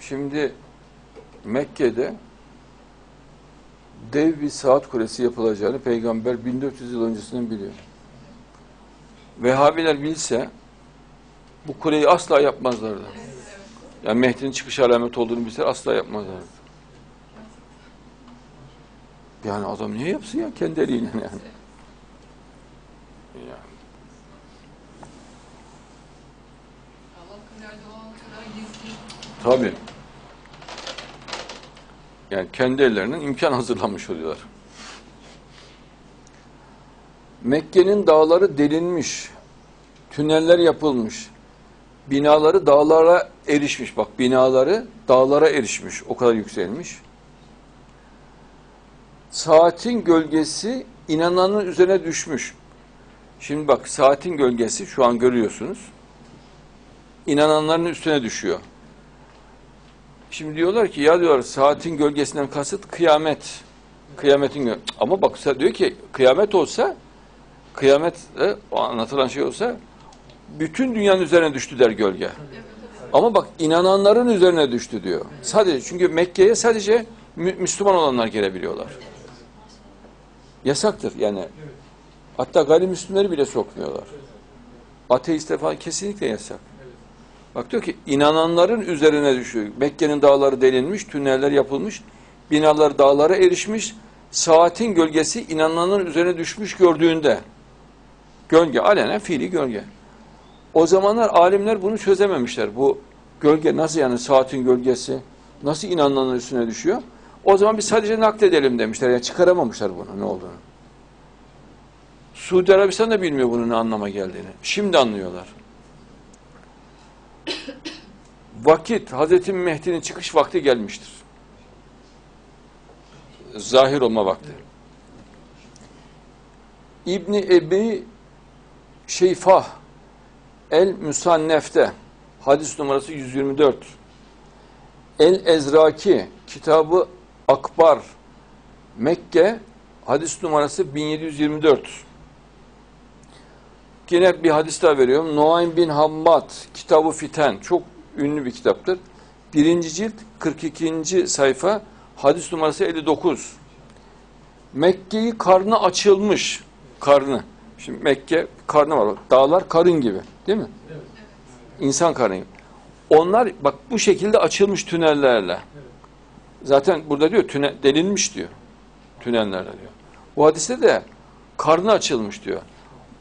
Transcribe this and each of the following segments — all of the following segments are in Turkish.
Şimdi Mekke'de dev bir saat kulesi yapılacağını peygamber 1400 yıl öncesinden biliyor. Vehhabiler bilse bu kuleyi asla yapmazlardı. Yani Mehdi'nin çıkış alameti olduğunu bilse asla yapmazlardı. Yani adam niye yapsın ya kendi eliyle yani. yani. Tabii. Yani kendi ellerinin imkan hazırlamış oluyorlar. Mekke'nin dağları delinmiş, tüneller yapılmış, binaları dağlara erişmiş. Bak binaları dağlara erişmiş, o kadar yükselmiş. Saatin gölgesi inananın üzerine düşmüş. Şimdi bak saatin gölgesi şu an görüyorsunuz. İnananların üstüne düşüyor. Şimdi diyorlar ki ya diyorlar saatin gölgesinden kasıt kıyamet. Kıyametin gö ama bak diyor ki kıyamet olsa kıyamet e, anlatılan şey olsa bütün dünyanın üzerine düştü der gölge. Ama bak inananların üzerine düştü diyor. Sadece çünkü Mekke'ye sadece Mü- Müslüman olanlar gelebiliyorlar. Yasaktır yani. Hatta gayrimüslimleri bile sokmuyorlar. Ateistler falan kesinlikle yasak. Bak diyor ki inananların üzerine düşüyor. Mekke'nin dağları delinmiş, tüneller yapılmış, binalar dağlara erişmiş, saatin gölgesi inananların üzerine düşmüş gördüğünde. Gölge, alenen fiili gölge. O zamanlar alimler bunu çözememişler. Bu gölge nasıl yani saatin gölgesi, nasıl inananların üstüne düşüyor? O zaman biz sadece nakledelim demişler. Yani çıkaramamışlar bunu ne olduğunu. Suudi Arabistan da bilmiyor bunun ne anlama geldiğini. Şimdi anlıyorlar. Vakit, Hazreti Mehdi'nin çıkış vakti gelmiştir. Zahir olma vakti. İbni Ebi Şeyfah El Müsannef'te hadis numarası 124 El Ezraki kitabı Akbar Mekke hadis numarası 1724 Yine bir hadis daha veriyorum. Nuaym bin Hammad kitabı Fiten çok ünlü bir kitaptır. Birinci cilt 42. sayfa hadis numarası 59. Mekke'yi karnı açılmış. Karnı. Şimdi Mekke karnı var. Dağlar karın gibi. Değil mi? İnsan karnı gibi. Onlar bak bu şekilde açılmış tünellerle. Zaten burada diyor tüne, delinmiş diyor. Tünellerle diyor. Bu hadiste de karnı açılmış diyor.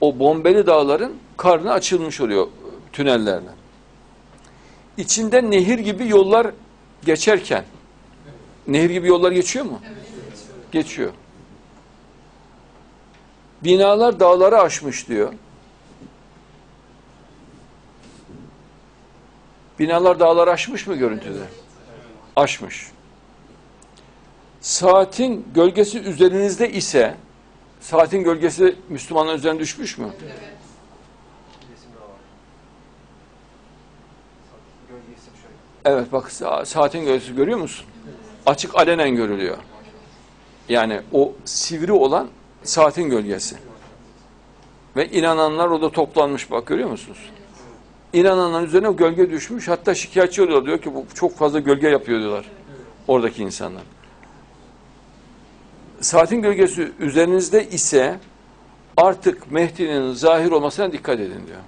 O bombeli dağların karnı açılmış oluyor tünellerle. İçinde nehir gibi yollar geçerken nehir gibi yollar geçiyor mu? Geçiyor. Binalar dağları aşmış diyor. Binalar dağları aşmış mı görüntüde? Aşmış. Saatin gölgesi üzerinizde ise saatin gölgesi Müslümanların üzerine düşmüş mü? Evet. Resim daha var. Evet bak sa- saatin gölgesi görüyor musun? Açık alenen görülüyor. Yani o sivri olan saatin gölgesi. Ve inananlar orada toplanmış bak görüyor musunuz? İnananların üzerine gölge düşmüş. Hatta şikayetçi oluyor. Diyor ki bu çok fazla gölge yapıyor diyorlar. Oradaki insanlar. Saatin gölgesi üzerinizde ise artık Mehdi'nin zahir olmasına dikkat edin diyor.